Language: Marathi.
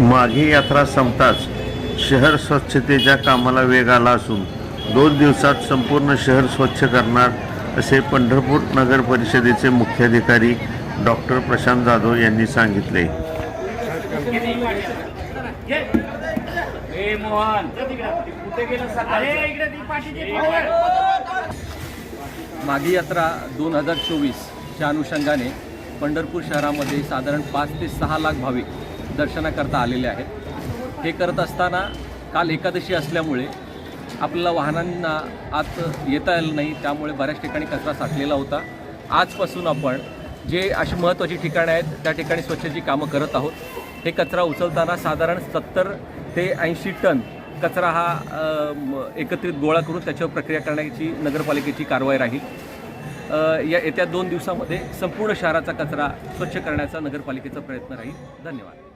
माघी यात्रा संपताच शहर स्वच्छतेच्या कामाला वेग आला असून दोन दिवसात संपूर्ण शहर स्वच्छ करणार असे पंढरपूर नगर परिषदेचे मुख्याधिकारी डॉक्टर प्रशांत जाधव यांनी सांगितले. माघी मागी यात्रा दोन हजार चोवीसच्या अनुषंगाने पंढरपूर शहरामध्ये साधारण पाच ते सहा लाख भाविक दर्शनाकरता आलेले आहेत. हे करत असताना काल एकादशी असल्यामुळे आपल्याला वाहनांना आत येता आलं नाही त्यामुळे बऱ्याच ठिकाणी कचरा साठलेला होता. आजपासून आपण जे अशी महत्त्वाची ठिकाणं आहेत त्या ठिकाणी स्वच्छतेची कामं करत आहोत. हे कचरा उचलताना साधारण सत्तर ते ऐंशी टन कचरा हा एकत्रित गोळा करून त्याच्यावर प्रक्रिया करण्याची नगरपालिकेची कारवाई राहील. या येत्या दोन दिवसामध्ये संपूर्ण शहराचा कचरा स्वच्छ करण्याचा नगरपालिकेचा प्रयत्न राहील. धन्यवाद.